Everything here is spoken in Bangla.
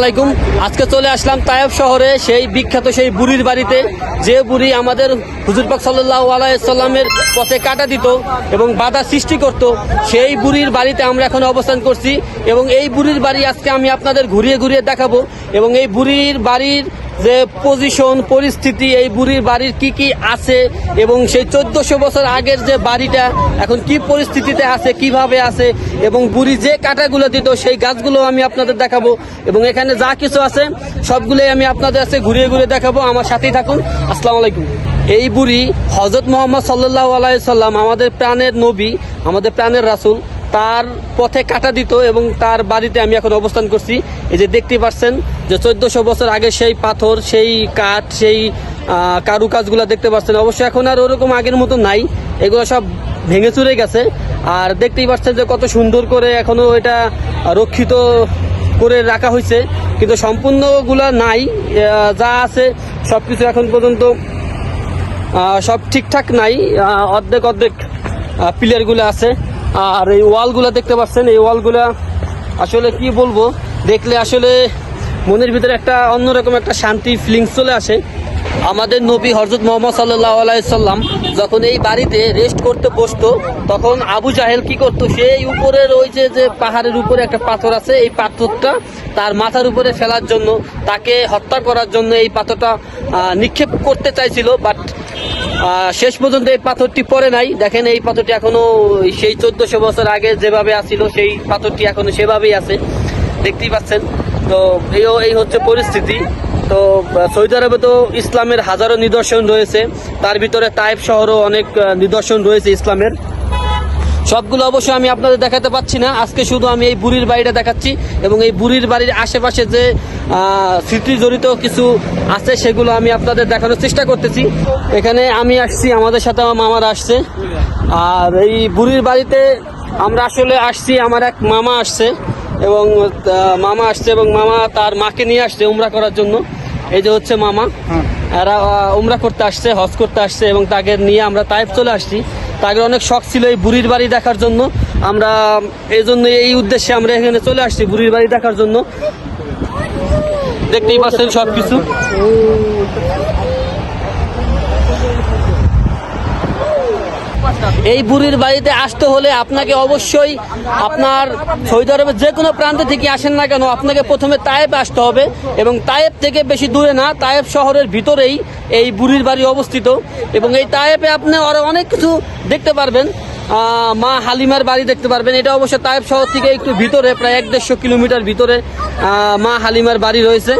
আলাইকুম। আজকে চলে আসলাম তায়েব শহরে, সেই বিখ্যাত সেই বুড়ির বাড়িতে। যে বুড়ি আমাদের হুজুরপাক সাল্লাহ আলাইসাল্লামের পথে কাটা দিত এবং বাধা সৃষ্টি করত, সেই বুড়ির বাড়িতে আমরা এখন অবস্থান করছি। এবং এই বুড়ির বাড়ি আজকে আমি আপনাদের ঘুরিয়ে ঘুরিয়ে দেখাবো। এবং এই বুড়ির বাড়ির যে পজিশন পরিস্থিতি, এই বুড়ির বাড়ির কি কি আছে এবং সেই চোদ্দশো বছর আগের যে বাড়িটা, এখন কি পরিস্থিতিতে আছে, কীভাবে আছে এবং বুড়ি যে কাটাগুলো দিত, সেই গাছগুলো আমি আপনাদের দেখাবো এবং এখানে যা কিছু আছে, সবগুলোই আমি আপনাদের কাছে ঘুরিয়ে ঘুরিয়ে দেখাবো। আমার সাথেই থাকুন। আসসালামু আলাইকুম। এই বুড়ি হজরত মোহাম্মদ সাল্লাহ আলাইসাল্লাম আমাদের প্রাণের নবী, আমাদের প্রাণের রাসুল, তার পথে কাটা দিত এবং তার বাড়িতে আমি এখন অবস্থান করছি। এই যে দেখতে পাচ্ছেন যে চোদ্দশো বছর আগে সেই পাথর, সেই কাঠ, সেই কারুকাজগুলো দেখতে পাচ্ছেন। অবশ্য এখন আর ওরকম আগের মতো নাই। এগুলো সব ভেঙে চুরে গেছে। আর দেখতেই পাচ্ছেন যে কত সুন্দর করে এখনও এটা রক্ষিত করে রাখা হয়েছে। কিন্তু সম্পূর্ণগুলা নাই। যা আছে সব কিছু এখন পর্যন্ত সব ঠিকঠাক নাই। অর্ধেক অর্ধেক পিলারগুলো আছে। আর এই ওয়ালগুলো দেখতে পাচ্ছেন, এই ওয়ালগুলা আসলে কি বলব? দেখলে আসলে মনের ভিতরে একটা অন্যরকম একটা শান্তি ফিলিংস চলে আসে। আমাদের নবী হজরত মোহাম্মদ সাল্লাহ আলাইসাল্লাম যখন এই বাড়িতে রেস্ট করতে বসতো, তখন আবু জাহেল কি করতো? সেই উপরে রয়েছে যে পাহাড়ের উপরে একটা পাথর আছে, এই পাথরটা তার মাথার উপরে ফেলার জন্য, তাকে হত্যা করার জন্য এই পাথরটা নিক্ষেপ করতে চাইছিল বাট শেষ পর্যন্ত এই পাথরটি পড়ে নাই। দেখেন এই পাথরটি এখনও সেই চোদ্দশো বছর আগে যেভাবে আসছিল সেই পাথরটি এখনও সেভাবেই আছে। দেখতেই পাচ্ছেন। তো এই এই হচ্ছে পরিস্থিতি। তো সৌদি আরবে তো ইসলামের হাজারো নিদর্শন রয়েছে। তার ভিতরে তাইফ শহরও অনেক নিদর্শন রয়েছে ইসলামের। সবগুলো অবশ্য আমি আপনাদের দেখাতে পাচ্ছি না। আজকে শুধু আমি এই বুড়ির বাড়িটা দেখাচ্ছি এবং এই বুড়ির বাড়ির আশেপাশে যে স্মৃতি জড়িত কিছু আছে, সেগুলো আমি আপনাদের দেখানোর চেষ্টা করতেছি। এখানে আমি আসছি, আমাদের সাথে আমার মামারা আসছে। আর এই বুড়ির বাড়িতে আমরা আসলে আসছি, আমার এক মামা আসছে। এবং মামা আসছে এবং মামা তার মাকে নিয়ে আসছে উমরা করার জন্য। এই যে হচ্ছে মামা। এরা উমরা করতে আসছে হজ করতে আসছে এবং তাকে নিয়ে আমরা তাইফ চলে আসছি। তাদের অনেক শখ ছিল এই বুড়ির বাড়ি দেখার জন্য। আমরা এই জন্য এই উদ্দেশ্যে আমরা এখানে চলে আসছি বুড়ির বাড়ি দেখার জন্য। দেখতেই পাচ্ছেন সব কিছু এই বুড়ির বাড়িতে আসতে হলে আপনাকে অবশ্যই আপনার সৌদি আরবের যে কোনো প্রান্ত থেকে আসেন না কেন, আপনাকে প্রথমে তায়েব আসতে হবে এবং তায়েব থেকে বেশি দূরে না, তায়েব শহরের ভিতরেই এই বুড়ির বাড়ি অবস্থিত এবং এই তায়েবে আপনি আরও অনেক কিছু দেখতে পারবেন মা হালিমার বাড়ি দেখতে পারবেন, এটা অবশ্য তায়েব শহর থেকে একটু ভিতরে, প্রায় এক দেড়শো কিলোমিটার ভিতরে মা হালিমার বাড়ি রয়েছে।